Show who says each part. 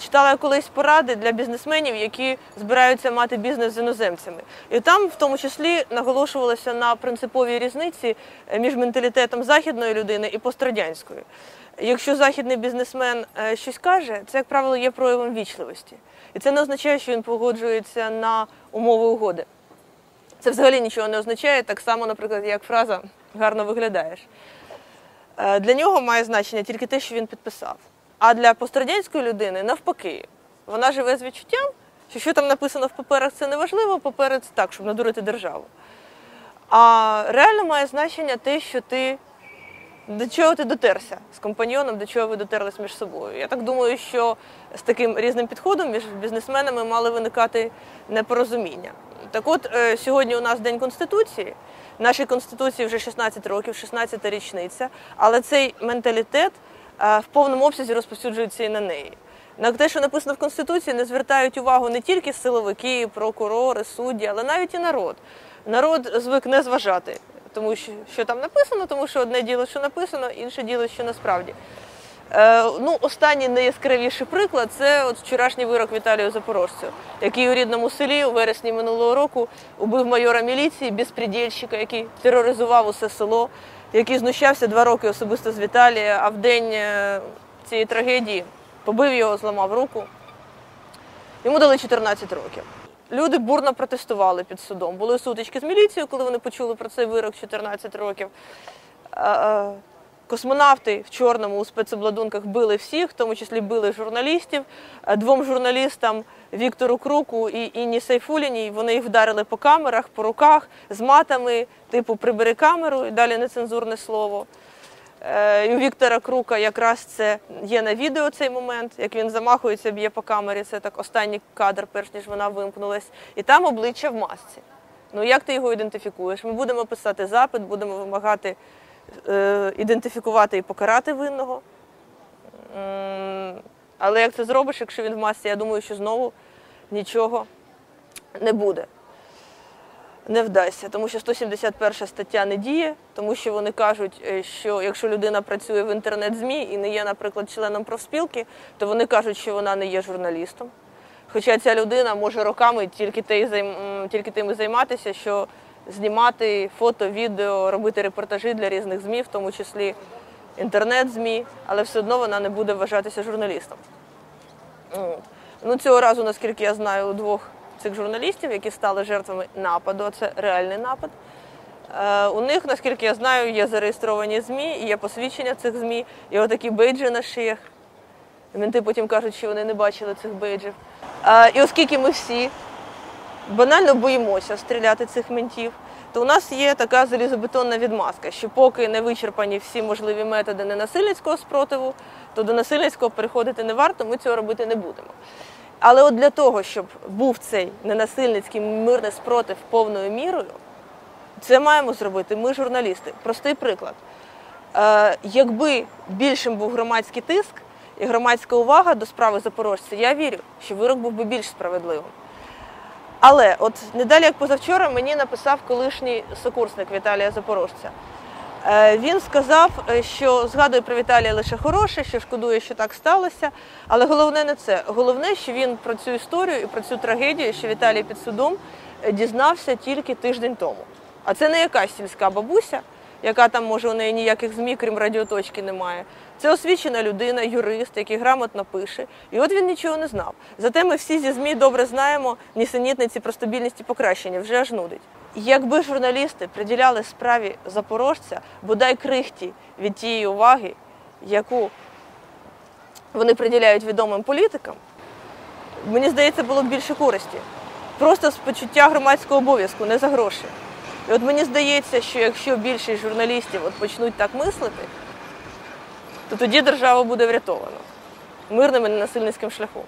Speaker 1: Читала колись поради для бізнесменів, які збираються мати бізнес з іноземцями. І там, в тому числі, наголошувалося на принциповій різниці е, між менталітетом західної людини і пострадянською. Якщо західний бізнесмен е, щось каже, це, як правило, є проявом вічливості. І це не означає, що він погоджується на умови угоди. Це взагалі нічого не означає, так само, наприклад, як фраза гарно виглядаєш. Е, Для нього має значення тільки те, що він підписав. А для пострадянської людини навпаки, вона живе з відчуттям, що що там написано в паперах, це не важливо, папери це так, щоб надурити державу. А реально має значення те, що ти до чого ти дотерся з компаньйоном, до чого ви дотерлись між собою. Я так думаю, що з таким різним підходом між бізнесменами мали виникати непорозуміння. Так от, е, сьогодні у нас День Конституції. Нашій Конституції вже 16 років, 16-та річниця, але цей менталітет в повному обсязі розповсюджується і на неї. На те, що написано в Конституції, не звертають увагу не тільки силовики, прокурори, судді, але навіть і народ. Народ звик не зважати, тому що, що там написано, тому що одне діло, що написано, інше діло, що насправді. Е, ну, останній найяскравіший приклад це от вчорашній вирок Віталію Запорожцю, який у рідному селі у вересні минулого року убив майора міліції, безпредельщика, який тероризував усе село, який знущався два роки особисто з Віталія, а в день е, цієї трагедії побив його, зламав руку. Йому дали 14 років. Люди бурно протестували під судом. Були сутички з міліцією, коли вони почули про цей вирок 14 років. Космонавти в чорному у спецобладунках били всіх, в тому числі били журналістів. Е, Двом журналістам Віктору Круку і Інні Сайфуліній вони їх вдарили по камерах, по руках з матами, типу прибери камеру і далі нецензурне слово. Е, у Віктора Крука якраз це є на відео цей момент, як він замахується, б'є по камері. Це так останній кадр, перш ніж вона вимкнулась. І там обличчя в масці. Ну як ти його ідентифікуєш? Ми будемо писати запит, будемо вимагати ідентифікувати і покарати винного. Але як це зробиш, якщо він в масці, я думаю, що знову нічого не буде. Не вдасться, тому що 171 стаття не діє, тому що вони кажуть, е, що якщо людина працює в інтернет-ЗМІ і не є, наприклад, членом профспілки, то вони кажуть, що вона не є журналістом. Хоча ця людина може роками тільки, тим займатися, що знімати фото, відео, робити репортажі для різних ЗМІ, в тому числі інтернет-ЗМІ, але все одно вона не буде вважатися журналістом. Ну, цього разу, наскільки я знаю, у двох цих журналістів, які стали жертвами нападу, а це реальний напад. Е, у них, наскільки я знаю, є зареєстровані ЗМІ, є посвідчення цих ЗМІ, і отакі бейджі на шиях. Менти потім кажуть, що вони не бачили цих бейджів. Е, і оскільки ми всі банально боїмося стріляти цих ментів, то у нас є така залізобетонна відмазка, що поки не вичерпані всі можливі методи ненасильницького спротиву, то до насильницького переходити не варто, ми цього робити не будемо. Але от для того, щоб був цей ненасильницький мирний спротив повною мірою, це маємо зробити ми, журналісти. Простий приклад. Е, якби більшим був громадський тиск і громадська увага до справи запорожця, я вірю, що вирок був би більш справедливим. Але от не далі, як позавчора, мені написав колишній сокурсник Віталія Запорожця. Е, Він сказав, е, що згадує про Віталія лише хороше, що шкодує, що так сталося. Але головне не це. Головне, що він про цю історію і про цю трагедію, що Віталій під судом, е, дізнався тільки тиждень тому. А це не якась сільська бабуся, яка там, може, у неї ніяких ЗМІ, крім радіоточки, немає. Це освічена людина, юрист, який грамотно пише. І от він нічого не знав. Зате ми всі зі ЗМІ добре знаємо нісенітниці про стабільність і покращення, вже аж нудить. Якби журналісти приділяли справі запорожця бодай крихті від тієї уваги, яку вони приділяють відомим політикам, мені здається, було б більше користі. Просто з почуття громадського обов'язку, не за гроші. І от мені здається, що якщо більшість журналістів от почнуть так мислити, то тоді держава буде врятована мирним і ненасильницьким шляхом.